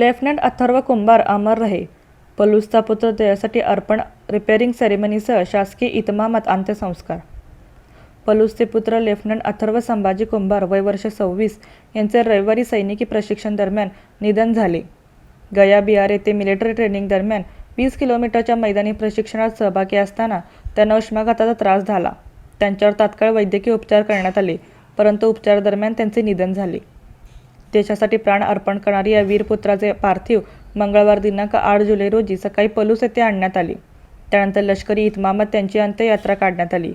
Lieutenant Atharva कुंभार अमर रहे. पलूसचा पुत्र त्यासाठी अर्पण रिपेअरिंग सेरेमनीसह शासकीय इतमामात अंत्यसंस्कार. पलूसचे पुत्र लेफ्टनंट अथर्व संभाजी कुंभार वय वर्ष सव्वीस यांचे रविवारी सैनिकी प्रशिक्षण दरम्यान निधन झाले. गया बिहार येथे मिलिटरी ट्रेनिंग दरम्यान वीस किलोमीटरच्या मैदानी प्रशिक्षणात सहभागी असताना त्यांना उष्माघाताचा त्रास झाला. त्यांच्यावर तात्काळ वैद्यकीय उपचार करण्यात आले परंतु उपचारादरम्यान त्यांचे निधन झाले. देशासाठी प्राण अर्पण करणारी या वीरपुत्राचे पार्थिव मंगळवार दिनांक आठ जुलै रोजी सकाळी पलूस येथे आणण्यात आले. त्यानंतर लष्करी इतमामात त्यांची अंत्ययात्रा काढण्यात आली.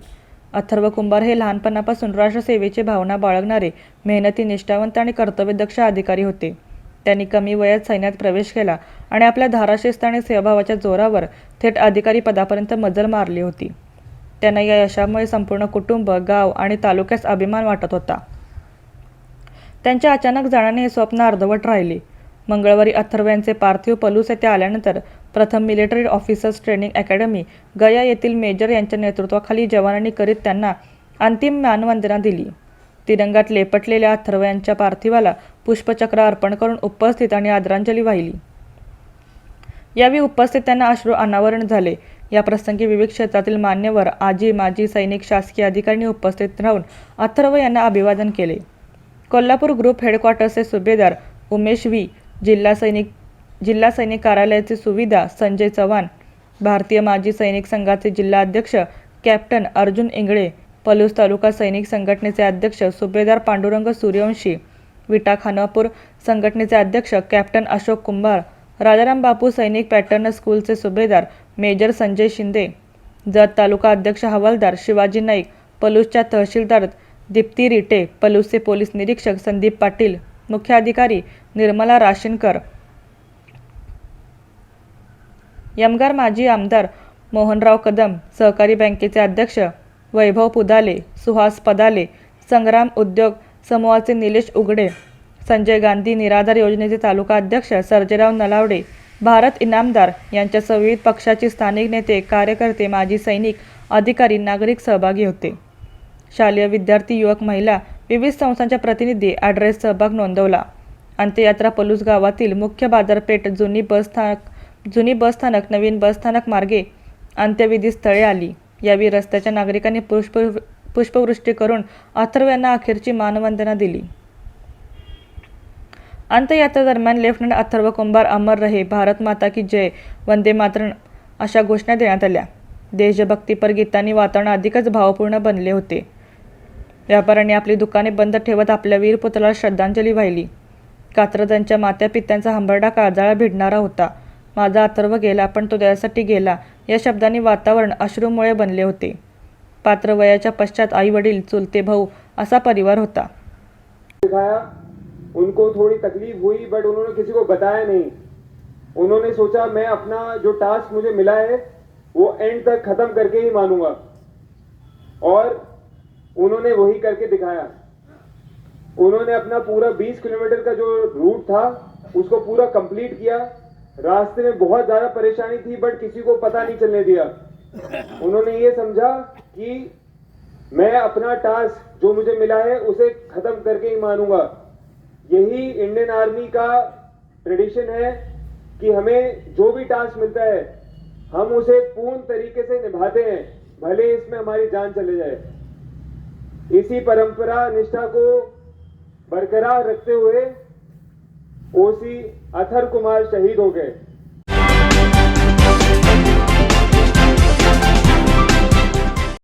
अथर्व कुंभार हे लहानपणापासून राष्ट्रसेवेची भावना बाळगणारे मेहनती निष्ठावंत आणि कर्तव्यदक्ष अधिकारी होते. त्यांनी कमी वयात सैन्यात प्रवेश केला आणि आपल्या धाराशिस्त आणि सेवाभावाच्या जोरावर थेट अधिकारी पदापर्यंत मजल मारली होती. त्यांना या यशामुळे संपूर्ण कुटुंब गाव आणि तालुक्यास अभिमान वाटत होता. त्यांच्या अचानक जाण्याने हे स्वप्न अर्धवट राहिले. मंगळवारी अथर्व यांचे पार्थिव पलूस येथे आल्यानंतर प्रथम military officers training academy Gaya येथील मेजर यांच्या नेतृत्वाखाली जवानांनी करीत त्यांना अंतिम मानवंदना दिली. तिरंगात लेपटलेल्या अथर्व यांच्या पार्थिवाला पुष्पचक्र अर्पण करून उपस्थित आणि आदरांजली वाहिली. यावेळी उपस्थित त्यांना अश्रू अनावरण झाले. या प्रसंगी विविध क्षेत्रातील मान्यवर आजी माजी सैनिक शासकीय अधिकाऱ्यांनी उपस्थित राहून अथर्व यांना अभिवादन केले. कोल्हापूर ग्रुप हेडक्वार्टर्सचे सुभेदार उमेश व्ही जिल्हा सैनिक जिल्हा सैनिक कार्यालयाचे सुविधा संजय चव्हाण भारतीय माजी सैनिक संघाचे जिल्हा अध्यक्ष कॅप्टन अर्जुन इंगळे पलूस तालुका सैनिक संघटनेचे अध्यक्ष सुभेदार पांडुरंग सूर्यवंशी विटा खानापूर संघटनेचे अध्यक्ष कॅप्टन अशोक कुंभार राजाराम बापू सैनिक पॅटर्न स्कूलचे सुभेदार मेजर संजय शिंदे जत तालुका अध्यक्ष हवालदार शिवाजी नाईक पलूसच्या तहसीलदार दीप्ती रिटे पलूसचे पोलीस निरीक्षक संदीप पाटील मुख्याधिकारी निर्मला राशीनकर. यमगार माजी आमदार मोहनराव कदम सहकारी बँकेचे अध्यक्ष वैभव पुदाले सुहास पदाले संग्राम उद्योग समूहाचे निलेश उघडे संजय गांधी निराधार योजनेचे तालुका अध्यक्ष सर्जेराव नलावडे भारत इनामदार यांच्यासह विविध पक्षाचे स्थानिक नेते कार्यकर्ते माजी सैनिक अधिकारी नागरिक सहभागी होते. शालेय विद्यार्थी युवक महिला विविध संस्थांच्या प्रतिनिधी ॲड्रेस सहभाग नोंदवला. अंत्ययात्रा पलूस गावातील मुख्य बाजारपेठ जुनी बस स्थानक जुनी बस स्थानक नवीन बसस्थानक मार्गे अंत्यविधी स्थळे आली. यावेळी रस्त्याच्या नागरिकांनी पुष्प पुष्पवृष्टी करून अथर्व यांना अखेरची मानवंदना दिली. अंत्ययात्रेदरम्यान लेफ्टनंट अथर्व कुंभार अमर रहे भारत माता की जय वंदे मातरण अशा घोषणा देण्यात आल्या. देशभक्तीपर गीतांनी वातावरण अधिकच भावपूर्ण बनले होते. व्यापाऱ्यांनी आपली दुकाने बंद ठेवत आपल्या वीरपुतळाला श्रद्धांजली वाहिली. कात्रजांच्या मात्या पित्यांचा हंबरडा काळजाळा भिडणारा होता. माझा अथर्व गेला पण तो त्यासाठी गेला या शब्दांनी वातावरण अश्रूमुळे बनले होते. पात्र वयाच्या पश्चात आई वडील चुलते भाऊ असा परिवार होता. उनको थोड़ी तकलीफ हुई बट उन्होंने किसी को बताया नहीं. उन्होंने सोचा मैं अपना जो टास्क मुझे मिला है वो एंड तक खत्म करके ही मानूंगा. और उन्होंने वही करके दिखाया। उन्होंने अपना पूरा 20 किलोमीटर का जो रूट था, उसको पूरा कंप्लीट किया। रास्ते में बहुत ज़्यादा परेशानी थी बट किसी को पता नहीं चलने दिया। उन्होंने ये समझा कि मैं अपना टास्क जो मुझे मिला है, उसे खत्म करके ही मानूँगा। यही इंडियन आर्मी का ट्रेडिशन है कि हमें जो भी टास्क मिलता है, हम उसे पूर्ण तरीके से निभाते हैं, भले इसमें हमारी जान चले जाए। इसी परंपरा निष्ठा को बरकरार रखते हुए ओसी अथर कुमार शहीद हो गए।